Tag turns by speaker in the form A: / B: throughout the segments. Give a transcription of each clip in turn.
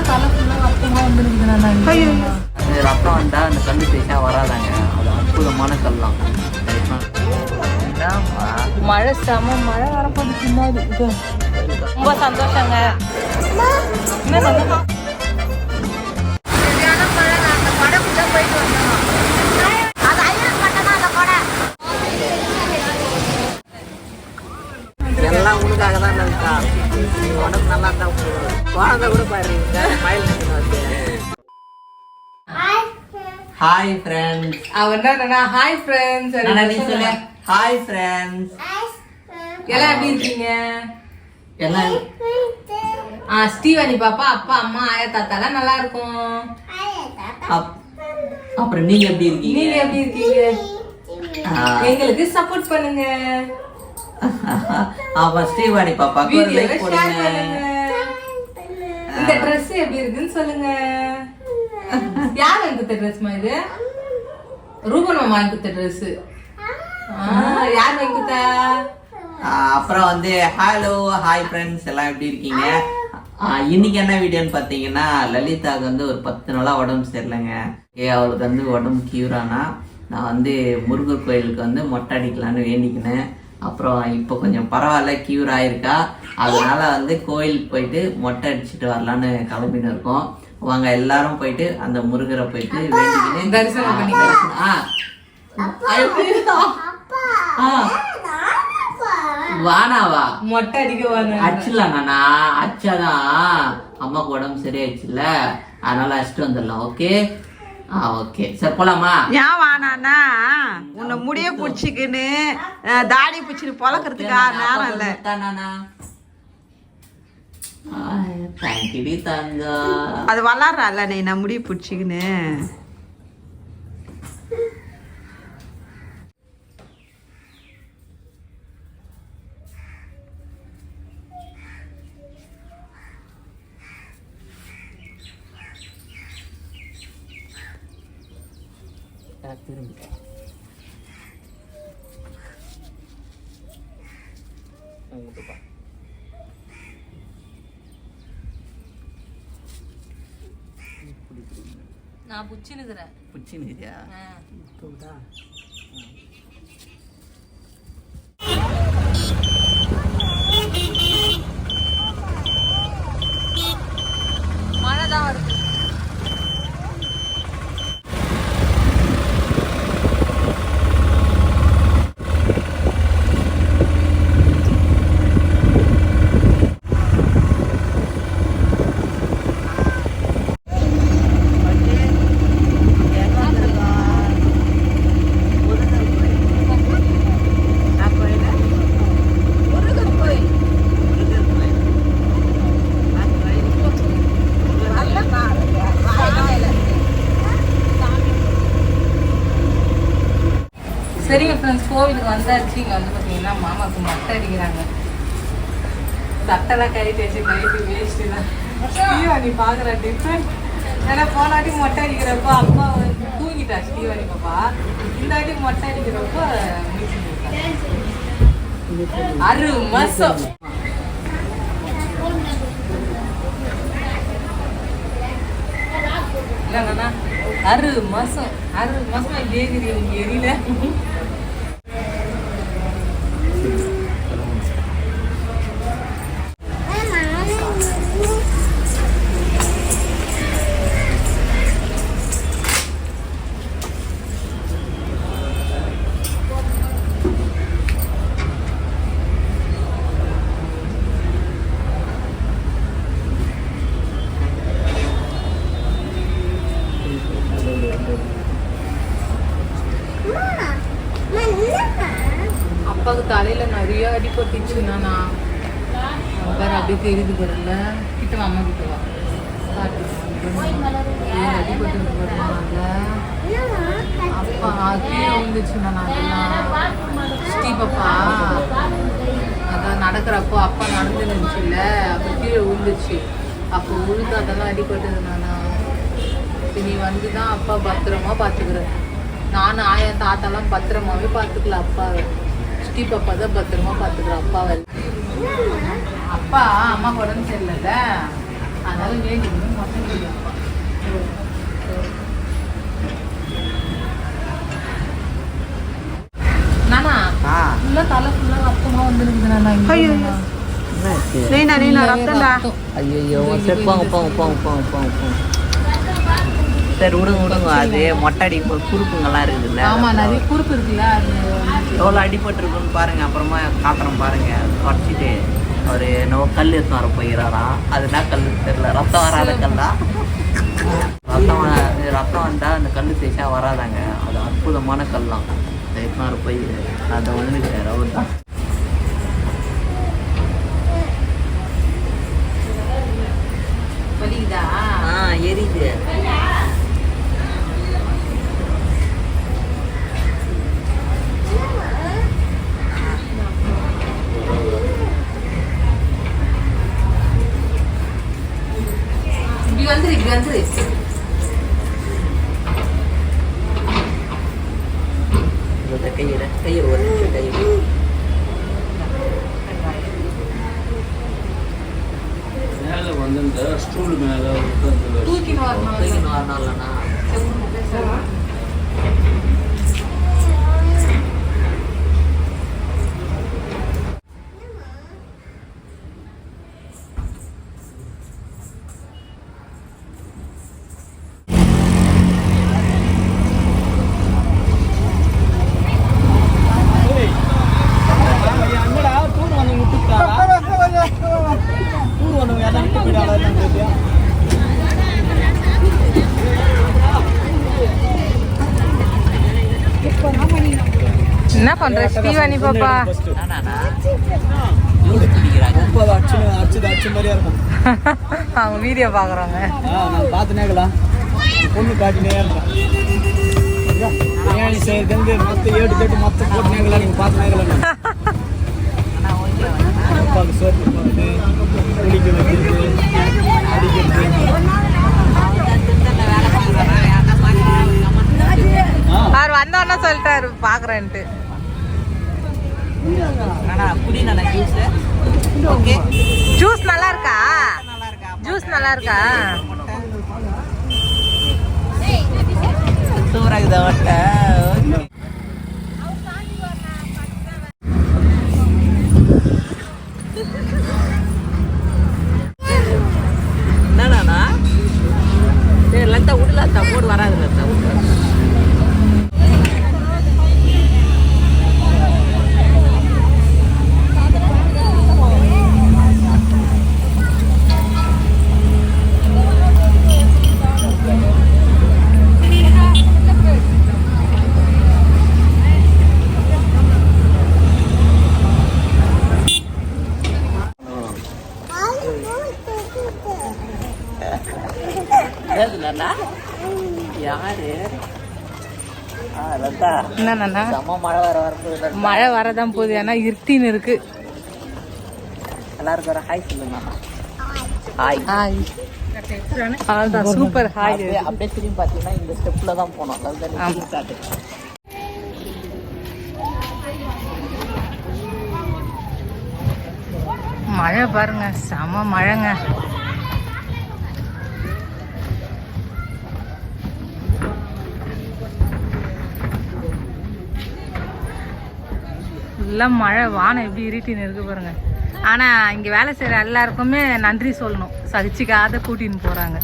A: ஃபுல்லாக தலை ஃபுல்லாக
B: ரத்தம் வந்தால் அந்த கல் தேய்ச்சா வராதாங்க அது அற்புதமான கல்லாம்
A: மழை செம மழை வரப்போது பின்னாடி ரொம்ப சந்தோஷங்க. என்ன சந்தோஷம்
B: உடம்பு நல்லா தான் குழந்தை கூட பாரு மயில் ஹாய் ஃப்ரெண்ட்ஸ்
A: அவன் என்ன ஹாய் ஃப்ரெண்ட்ஸ்
B: சொல்லு? ஹாய் ஃப்ரெண்ட்ஸ்
A: எல்லாம் எப்படி இருக்கீங்க?
B: எல்லாம்
A: ஆ ஸ்டீவானி பாப்பா அப்பா அம்மா ஆயா தாத்தாலாம் நல்லா இருக்கும்.
B: அப்- அப்புறம் நீங்க எப்படி இருக்கீங்க?
A: நீங்க எப்படி இருக்கீங்க. எங்களுக்கு சப்போர்ட் பண்ணுங்க.
B: அப்ப ஸ்ரீவாணி பாப்பாக்கு ஒரு லைக் போடுங்க.
A: இந்த Dress எப்படி இருக்குன்னு சொல்லுங்க. யார் வாங்கி கொடுத்த ட்ரெஸ்மா இது? ரூபன் மாமா வாங்கி கொடுத்த ட்ரெஸ் யார் வாங்கி கொடுத்தா?
B: அப்புறம் வந்து ஹலோ ஹாய் ஃப்ரெண்ட்ஸ் எல்லாம் எப்படி இருக்கீங்க? இன்னைக்கு என்ன வீடியோன்னு பார்த்தீங்கன்னா லலிதாவுக்கு வந்து ஒரு பத்து நாளா உடம்பு சரியில்லைங்க. ஏ அவளுக்கு வந்து உடம்பு கியூரானா நான் வந்து முருகர் கோயிலுக்கு வந்து மொட்டை அடிக்கலான்னு வேண்டிக்கினேன். அப்புறம் இப்போ கொஞ்சம் பரவாயில்ல கியூர் ஆயிருக்கா? அதனால வந்து கோயிலுக்கு போயிட்டு மொட்டை அடிச்சுட்டு வரலான்னு கிளம்பின்னு இருக்கோம். வாங்க எல்லாரும் போயிட்டு அந்த முருகரை போயிட்டு வேண்டிக்கினேன்
A: தரிசனம் பண்ணி
B: வானாவா?
A: மொட்டை அடிக்க
B: நானா? அடிச்சாதான் அம்மாக்கு உடம்பு சரியாயிடுச்சுல்ல. அதனால அடிச்சுட்டு வந்துடலாம் ஓகே ஓகே சரி போலாமா?
C: ஏன் வானானா உன்னை முடிய பிடிச்சிக்கின்னு தாடி பிடிச்சின்னு பொழக்கிறதுக்கா நேரம் இல்லை. அது வளர்றால நீ நான் முடிய பிடிச்சிக்கின்னு.
B: திரும்பி
A: நான் புச்சினுக்கிறேன்.
B: பிடிச்சிருந்தியா
A: மழை தான் வருது சரிங்க ஃப்ரெண்ட்ஸ் கோவிலுக்கு வந்தாச்சு. இங்கே வந்து பார்த்தீங்கன்னா மாமாவுக்கு மொட்டை அடிக்கிறாங்க. சட்டெல்லாம் கை தேய்ச்சி கைட்டு வேஸ்ட்டு தான் ஸ்ரீவாணி பார்க்குற டிஃப்ரெண்ட் ஏன்னா போனாட்டி மொட்டை அடிக்கிறப்போ அப்பா வந்து தூங்கிட்டா ஸ்ரீவாணி பாப்பா. இந்த வாட்டி மொட்டை அடிக்கிறப்போ அரு மாசம். இல்லைண்ணா அறு மாசம். அறு மாசமா கேக்குது எனக்கு எரியல. தலையில நிறைய அடிபட்டுச்சுண்ணா நான் பாரு அப்படியே தெரியுது பாருல கிட்ட வா, அம்மா கிட்ட வா. அடிபட்டு அப்பா கீழே விழுந்துச்சுண்ணா நான் அதெல்லாம் அதான் நடக்கிறப்போ அப்பா நடந்து இருந்துச்சுல்ல அப்போ கீழே விழுந்துச்சு. அப்போ உழுது அதெல்லாம் அடிபட்டது நானா நீ வந்து தான் அப்பா பத்திரமா பார்த்துக்கிற நானும் ஆயா தாத்தாலாம் பத்திரமாவே பார்த்துக்கல அப்பாவை. ஸ்ரீ பாப்பா தான் பத்திரமா பார்த்துக்கிற அப்பாவை அப்பா அம்மா உடம்பு சரியில்லைல்ல? அதனால வேண்டிக்கணும் மொட்டை அடிக்கலாம் நானா? ஃபுல்லா தலை ஃபுல்லா ரத்தமா வந்துருக்குது நானா இங்க.
C: ஐயோ.
A: நானா.
C: நீனா நீனா ரத்தம்டா.
A: ரத்தம்.
B: ஐயோ சரி போங்க போங்க போங்க போங்க போங்க போங்க. சரி விடுங்க விடுங்க அது மொட்டை அடி குறுப்புங்கெல்லாம் இருக்குதுல்ல?
A: ஆமா நிறைய குறுப்பு இருக்குல்ல அது
B: எவ்வளோ அடிபட்டிருக்குன்னு பாருங்க. அப்புறமா காட்டுறோம் பாருங்க. உடச்சிட்டு அவர் என்னவோ கல் எடுத்து வர போயிடறாராம் அதுனா கல். தெரியல. ரத்தம் வராத கல்லா? ரத்தம் ரத்தம் வந்தால் அந்த கல் தேய்ச்சா வராதாங்க. அது அற்புதமான கல்லாம். எடுத்து வர போய் அதை வந்துட்டார் அவர் தான் ஆ எரியுது
A: இப்படி வந்துரு இப்படி வந்துரு
B: இந்த கையில கையை ஒரு நிமிஷம் கையை
D: மேலே வந்து இந்த ஸ்டூல் மேலே உட்காந்து
A: தூக்கின்னு வரணும்
B: தூக்கின்னு வரணும்லண்ணா
D: என்னடா டூர் வந்து விட்டுட்டாரா டூர் வந்து எல்லாம் விட்டு போயிடாதா
A: என்ன பண்ற ஸ்ரீவாணி பாப்பா
B: என்னண்ணா யூஸ் பிடிக்கிறாங்க
D: முப்பது அச்சு அச்சுது அச்சு மாதிரியா இருக்கும்
A: அவங்க வீடியோ பாக்குறாங்க
D: பொண்ணு காட்டினே பிரியாணி செய்யறது மற்ற ஏடு கேட்டு மற்ற போட்டுனேங்களா நீங்கள் பார்த்துனேங்களா அப்பாவுக்கு சோப்பு போடுறது குளிக்க வைக்கிறது அடிக்கிறது.
A: அவர் வந்தோன்னா சொல்லிட்டாரு. பாக்குறேன்ட்டு
B: ஜூஸ்
A: நல்லா இருக்கா? ஜூஸ் நல்லா இருக்கா?
B: சூப்பராக இருக்குது அவட்ட என்னண்ணா? சரி லத்தா விடு லத்தா போடு வராது லத்தா செம்ம மழை வர
A: வரதான் போகுது. ஏன்னா இருட்டின்னு இருக்கு.
B: எல்லாருக்கும் ஹாய் சொல்லுங்க. ஹாய்
A: ஹாய் அவ்வளோதான் சூப்பர் ஹாய்
B: அப்படியே திரும்பி பார்த்தீங்கன்னா இந்த ஸ்டெப்ல தான் போனோம். அதுதான்
A: மழை பாருங்க செம மழைங்க. ஃபுல்லாக மழை வானம் எப்படி இருட்டின்னு இருக்கு பாருங்க. ஆனால் இங்கே வேலை செய்கிற எல்லாருக்குமே நன்றி சொல்லணும். சகிச்சிக்காத கூட்டின்னு போகிறாங்க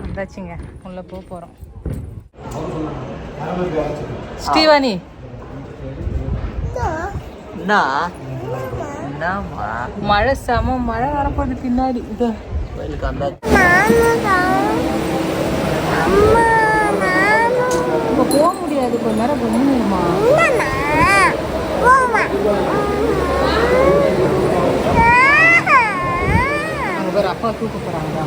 A: வந்தாச்சுங்க. உள்ளே போக போகிறோம் ஸ்ரீவாணி.
B: என்ன
A: மழை? செம மழை வரப்போகுது பின்னாடி. இது.
B: கோயிலுக்கு
A: இப்போ போக முடியாது. கொஞ்ச நேரம் பண்ணுமா அங்கே பேர் அப்பா தூக்க போகிறாங்க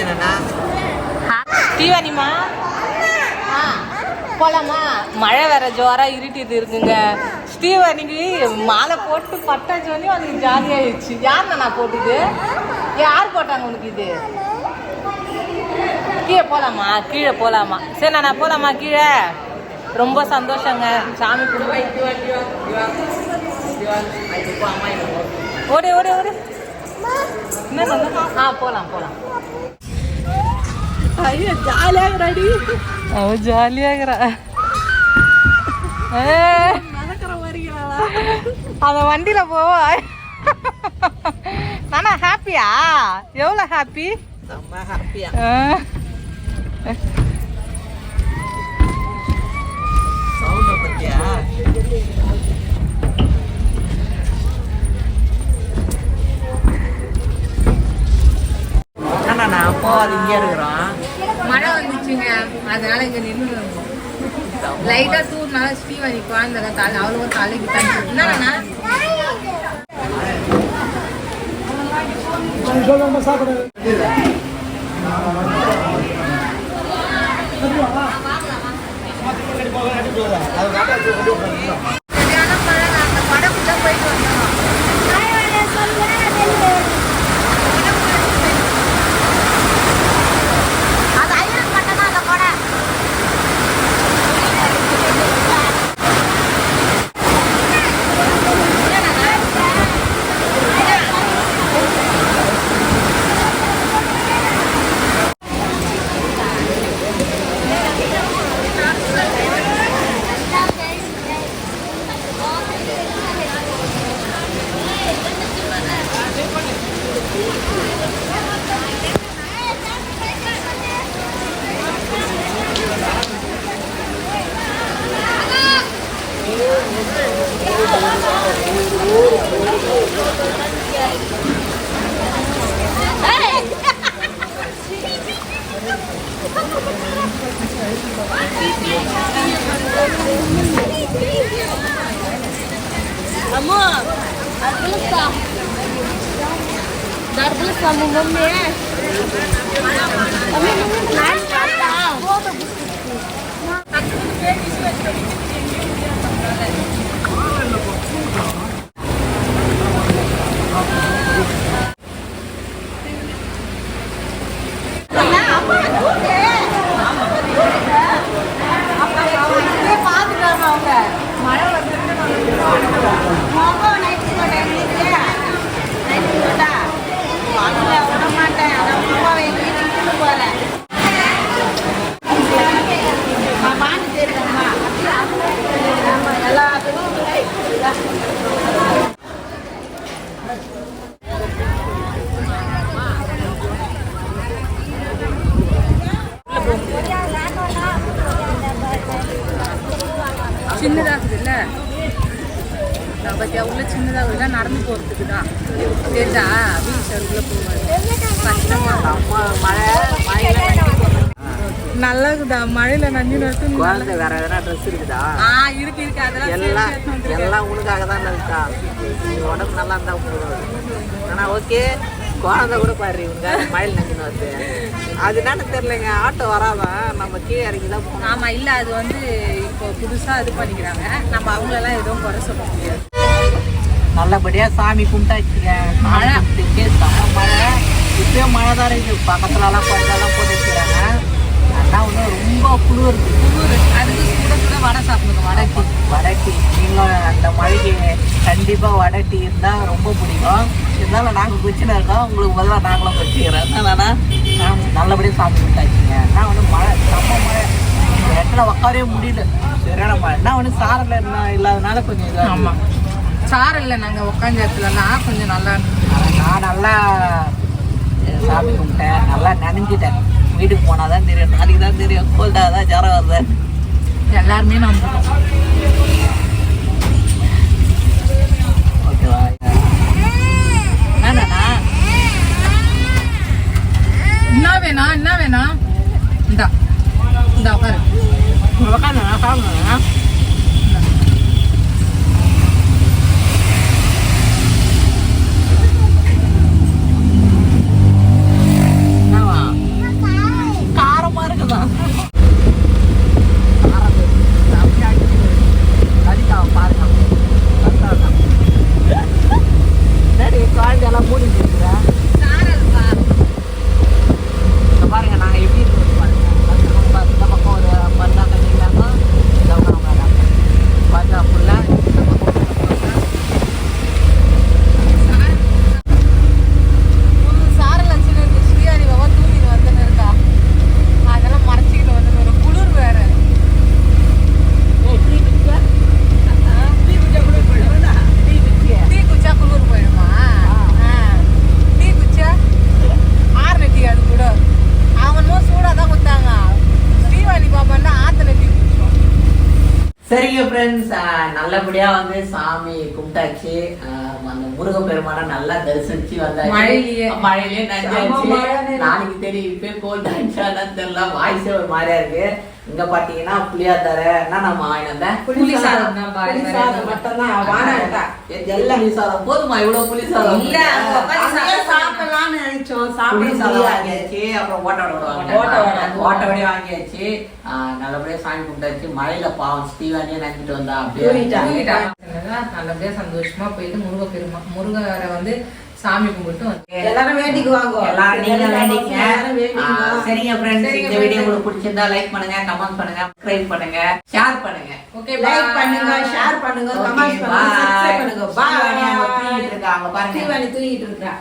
B: என்னண்ணா
A: தீவானிமா ஆ போலாமா? மழை வேற ஜோரா இருட்டிட்டு இருக்குங்க. ஸ்டீவனிக்கு மாலை போட்டு பட்டாச்சு வந்து அவனுக்கு ஜாலியாகிடுச்சு யார் நான் போட்டுது? யார் போட்டாங்க உனக்கு இது? கீழே போலாமா? கீழே போலாமா? சரி நான் போலாமா கீழே? ரொம்ப சந்தோஷங்க. சாமி கும்பிட்டு. ஓடு ஓடு ஓடு. என்ன சொன்ன? ஆ போலாம் போலாம்.
C: ஐயோ ஜாலியாகிறாடி.
A: அவ ஜாலியாகிறா. அவன் வண்டியில போவா. நானா ஹாப்பியா எவ்வளோ ஹாப்பி
B: ஹாப்பியா
A: வாழ்ந்ததா குழந்தை அவ்வளோ தலைக்கு தண்ணி என்னண்ணா दर्द स्वामी मम्मी है। अभी मम्मी बनाया खाता वो
B: तो बिस्कुट
A: நல்லதுதா மழையில நன்றி நடத்து
B: குழந்தை வேற எதனா ட்ரெஸ் இருக்குதா?
A: ஆ இருக்கு இருக்கு. அதெல்லாம்
B: எல்லாம். எல்லாம் உனக்காக தான் இருக்கா? உடம்பு நல்லா இருந்தா உங்களுக்கு ஆனா ஓகே குழந்தை கூட பாரு இவங்க மயில் நங்கின்னு வருது அது என்னன்னு தெரியலங்க. ஆட்டோ வராதான் நம்ம கீழே இறங்கி தான் போகணும்.
A: ஆமா இல்ல அது வந்து இப்போ புதுசா இது பண்ணிக்கிறாங்க. நம்ம அவங்களெல்லாம் எதுவும் குறை சொல்ல முடியாது.
B: நல்லபடியா சாமி கும்பிட்டாச்சுங்க. மழை. மழை. இப்பயும் மழை தான் இருக்குது பக்கத்துலலாம் கொஞ்சம்லாம் போட்டு வச்சுக்கிறாங்க ஆனால் வந்து ரொம்ப குளிர்
A: குளிர் அதுக்கு சுட சுட வடை சாப்பிடுங்க வடை
B: வடை வடை நீங்களும் அந்த மழைக்கு கண்டிப்பாக வடை டீ இருந்தால் ரொம்ப பிடிக்கும். இருந்தாலும் நாங்கள் குச்சின்னு இருக்கோம் உங்களுக்கு முதல்ல நாங்களும் குச்சிக்கிறோம். என்னன்னா நாங்கள் நல்லபடியாக சாமி கும்பிட்டாச்சுங்க நான் வந்து மழை செம்ம மழை. இடத்துல உட்காரவே முடியல. சரியான மழை. நான் வந்து சாரில் இருந்தா இல்லாதனால கொஞ்சம் இதாக
A: ஆமா. சாரல்ல நாங்க உட்காந்த இடத்துலலாம் கொஞ்சம் நல்லா
B: நான் நல்லா சாமி கும்பிட்டேன். நல்லா நனைஞ்சிட்டேன். வீட்டுக்கு போனால் தான் தெரியும். நாளைக்கு தான் தெரியும். கோல்டாக தான் ஜரம் வருது.
A: எல்லாருமே நம்ம
B: ஓகேவா என்னண்ணா
C: வாங்க என்னவா? காரமா இருக்குதா குழந்தையெல்லாம் மூடிட்டு இருக்கிறேன் இங்க பாருங்க நாங்க எப்படி இருக்கோம் பாருங்க அந்த பக்கம் பா- இந்த பக்கம் ஒரு பல்லா கட்டிங்களாங்க இந்த பக்கம் வராங்க பார்த்தா ஃபுல்லா இந்த பக்கம்
A: ஒரு சாரல் அடிச்சுன்னு இருக்கு ஸ்ரீஹரி பாபா தூங்கிட்டு வந்துன்னு இருக்கா அதெல்லாம் மறைச்சிக்கிட்டு வந்து ஒரு குளிர் வேற டீ குச்சா குளிர் போயிடுமா ஆ. டீ குச்சா ஆறுன டீ அது கூட அவங்க சூடாக தான் கொடுத்தாங்க ஸ்ரீவாணி பாபான்னா ஆத்துல டீ குடிச்சோம்
B: சரிங்க ஃப்ரெண்ட்ஸ் நல்லபடியா வந்து சாமி கும்பிட்டாச்சு. ஆஹ் அந்த முருக பெருமானை நல்லா தரிசிச்சு வந்தாச்சு.
A: மழையிலேயே.
B: நாளைக்கு தெரியும் இப்பே கோல்ட் ஆயிடுச்சான்னு தெரியல வாய்ஸே ஒரு மாதிரியா இருக்கு. இங்க பாத்தீங்கன்னா புளியாத்தர என்ன நம்ம
A: சாதம்.
C: மட்டும்தான்
B: எல்லாம் சாதம்? போதுமா இவ்வளவு புளி சாதம்?
C: இல்ல அங்கேயே சாப்பிடலாம்னு நினைச்சோம். சாப்பிட
B: சாதம் வாங்கியாச்சு. அப்புறம் ஓட்ட வடை
C: ஓட்ட
B: ஓட்ட வடை வாங்கியாச்சு. ஆஹ் நல்லபடியா சாமி கும்பிட்டாச்சு. மழையில பாவம் ஸ்டீவானியே நினைச்சிட்டு வந்தா. அப்படியே.
A: நல்லபடியா சந்தோஷமா போயிட்டு முருக பெருமா முருகரை வந்து சாமி கும்பிட்டு
C: எல்லாரும் வேண்டிக்குவாங்க
B: எல்லாரும் நீங்க வேண்டிக்கங்க.
C: எல்லாரும் வேண்டிக்குவாங்க.
B: ஆ, சரிங்க ஃப்ரெண்ட்ஸ் இந்த வீடியோ. உங்களுக்கு பிடிச்சிருந்தா லைக் பண்ணுங்க கமெண்ட் பண்ணுங்க சப்ஸ்கிரைப் பண்ணுங்க ஷேர் பண்ணுங்க.
A: ஓகே
C: லைக் பண்ணுங்க ஷேர் பண்ணுங்க கமெண்ட் பண்ணுங்க சப்ஸ்கிரைப் பண்ணுங்க.
B: பாய் தூங்கிட்டு இருக்காங்க பாருங்க.
C: தூங்கிட்டு இருக்கா?